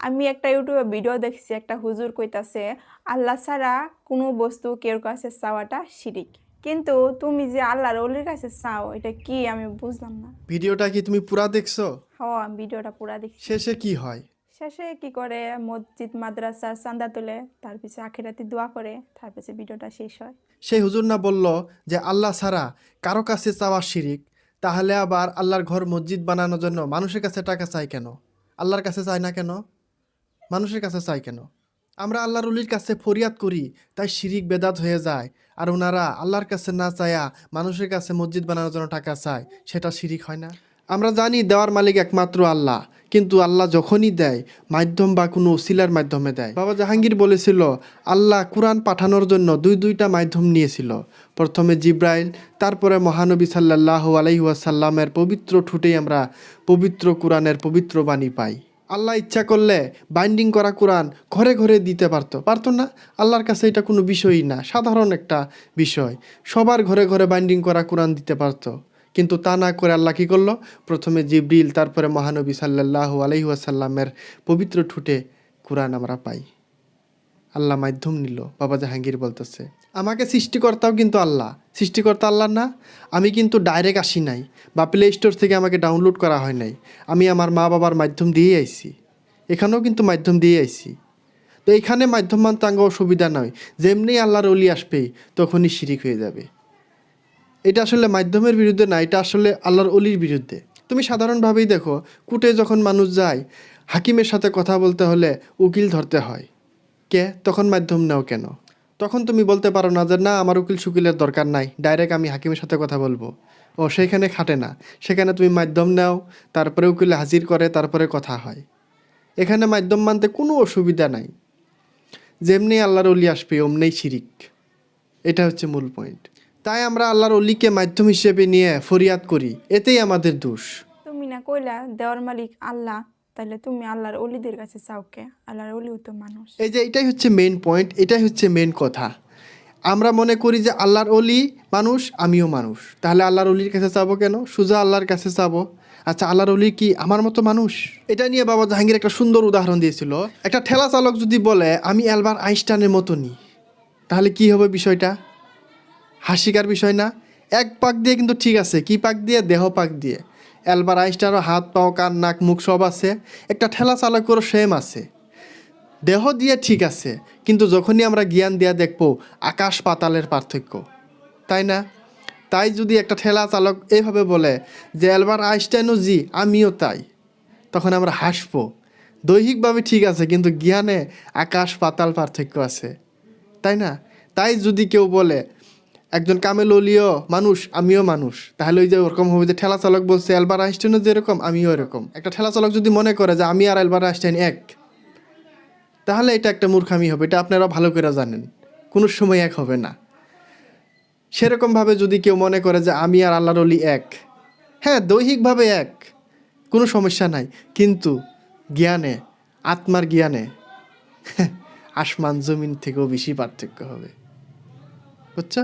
আমি একটা ইউটিউবে ভিডিও দেখছি একটা হুজুর কইতাছে আল্লাহ ছাড়া কোনো বস্তু কেউ কাছে চাওয়াটা শিরিক। কিন্তু তুমি যে আল্লাহর অলির কাছে চাও এটা কি আমি বুঝলাম না। ভিডিওটা কি তুমি পুরা দেখছ? আমি ভিডিওটা পুরা দেখছি। শেষে কি হয়? শেষে কি করে? মসজিদ মাদ্রাসার চান্দা তোলে তার পিছে আখিরাতি দোয়া করে তার পিছে ভিডিওটা শেষ হয়। সেই হুজুর না বলল যে আল্লাহ ছাড়া কারও কাছে চাওয়া শিরিক তাহলে আবার আল্লাহর ঘর মসজিদ বানানোর জন্য মানুষের কাছে টাকা চাই কেন? আল্লাহর কাছে চাই না কেন? মানুষের কাছে চাই কেন? আমরা আল্লাহর উলির কাছে ফরিয়াদ করি, তাই শিরিক বেদাত হয়ে যায়। আর ওনারা আল্লাহর কাছে না চায়া মানুষের কাছে মসজিদ বানানোর জন্য টাকা চায়, সেটা শিরিক হয় না। আমরা জানি দেওয়ার মালিক একমাত্র আল্লাহ, কিন্তু আল্লাহ যখনই দেয়, মাধ্যম বা কোনো উসিলার মাধ্যমে দেয়। বাবা জাহাঙ্গীর বলেছিল, আল্লাহ কোরআন পাঠানোর জন্য দুই দুইটা মাধ্যম নিয়েছিল। প্রথমে জিব্রাইল, তারপরে মহানবী সাল্লাহ আলাইহাসাল্লামের পবিত্র ঠুটেই আমরা পবিত্র কোরআনের পবিত্র বাণী পাই। আল্লাহ ইচ্ছা করলে বাইন্ডিং করা কোরআন ঘরে ঘরে দিতে পারতো। পারতো না? আল্লাহর কাছে এটা কোনো বিষয়ই না, সাধারণ একটা বিষয়। সবার ঘরে ঘরে বাইন্ডিং করা কোরআন দিতে পারতো। কিন্তু তা না করে আল্লাহ কী করল? প্রথমে জিব্রিল, তারপরে মহানবী সাল্লাহ আলহিহাসাল্লামের পবিত্র ঠুটে কোরআন আমরা পাই। আল্লাহ মাধ্যম নিল। বাবা জাহাঙ্গীর বলতেছে, আমাকে সৃষ্টিকর্তাও কিন্তু আল্লাহ। সৃষ্টিকর্তা আল্লাহ না, আমি কিন্তু ডাইরেক্ট আসি নাই বা প্লে স্টোর থেকে আমাকে ডাউনলোড করা হয় নাই। আমি আমার মা বাবার মাধ্যম দিয়েই আইছি। এখানেও কিন্তু মাধ্যম দিয়ে আইছি। তো এখানে মাধ্যম মানতে আঙ্গ অসুবিধা নয় যেমনি আল্লাহর অলি আসবে, তখনই শিরিক হয়ে যাবে। এটা আসলে মাধ্যমের বিরুদ্ধে না, এটা আসলে আল্লাহর অলির বিরুদ্ধে। তুমি সাধারণভাবেই দেখো কুটে যখন মানুষ যায়, হাকিমের সাথে কথা বলতে হলে উকিল ধরতে হয়। কে? তখন মাধ্যম নাও কেন? তখন তুমি বলতে পারো না যে, না, আমার উকিল সুকিলের দরকার নাই, ডাইরেক্ট আমি হাকিমের সাথে কথা বলব। ও সেখানে খাটে না। সেখানে তুমি মাধ্যম নাও, তারপরে উকিলে হাজির করে, তারপরে কথা হয়। এখানে মাধ্যম মানতে কোনো অসুবিধা নাই। যেমনি আল্লাহর অলি আসবে অমনেই শিরিক। এটা হচ্ছে মূল পয়েন্ট তাই আমরা আল্লাহর অলিকে মাধ্যম হিসেবে নিয়ে ফরিয়াদ করি। এতেই আমাদের দোষ। তুমি না কইলা, দেওয়ার মালিক আল্লাহ। তাহলে তুমি আল্লাহর অলিদের কাছে চাও কে? আল্লাহর অলিও তো মানুষ। এই যে এটাই হচ্ছে মেন পয়েন্ট এটাই হচ্ছে মেন কথা। আমরা মনে করি যে আল্লাহর অলি মানুষ, আমিও মানুষ। তাহলে আল্লাহর অলির কাছে চাবো কেন? সুজা আল্লাহর কাছে চাবো। আচ্ছা আল্লাহর অলি কি আমার মতো মানুষ? এটা নিয়ে বাবা জাহাঙ্গীর একটা সুন্দর উদাহরণ দিয়েছিল। একটা ঠেলা চালক যদি বলে, আমি অ্যালবার আইনস্টাইনের মতনই তাহলে কি হবে বিষয়টা? হাসিকার বিষয় না? এক পাক দিয়ে কিন্তু ঠিক আছে, কি পাক দিয়ে? দেহ পাক দিয়ে। অ্যালবার আইনস্টাইনও হাত, পাও, কান, নাক, মুখ সব আছে। একটা ঠেলা চালকেরও সেম আছে। দেহ দিয়ে ঠিক আছে, কিন্তু যখনই আমরা জ্ঞান দিয়া দেখব, আকাশ পাতালের পার্থক্য। তাই না? তাই যদি একটা ঠেলা চালক এইভাবে বলে যে অ্যালবার আইনস্টাইনও জি, আমিও তাই। তখন আমরা হাসবো। দৈহিকভাবে ঠিক আছে, কিন্তু জ্ঞানে আকাশ পাতাল পার্থক্য আছে। তাই না? তাই যদি কেউ বলে একজন কামেললীয় মানুষ, আমিও মানুষ। তাহলে ওই যে ওরকম হবে যে ঠেলা চালক বলছে অ্যালবার আইনস্টাইনও যেরকম, আমিও এরকম। একটা ঠেলা চালক যদি মনে করে যে আমি আর অ্যালবার আইনস্টাইন এক, তাহলে এটা একটা মূর্খামি হবে, এটা আপনারা ভালো করে জানেন। কোনো সময় এক হবে না। সেরকমভাবে যদি কেউ মনে করে যে আমি আর আল্লাহর অলি এক হ্যাঁ দৈহিকভাবে এক, কোনো সমস্যা নাই। কিন্তু জ্ঞানে, আত্মার জ্ঞানে আসমান জমিন থেকেও বেশি পার্থক্য হবে। বুঝছ?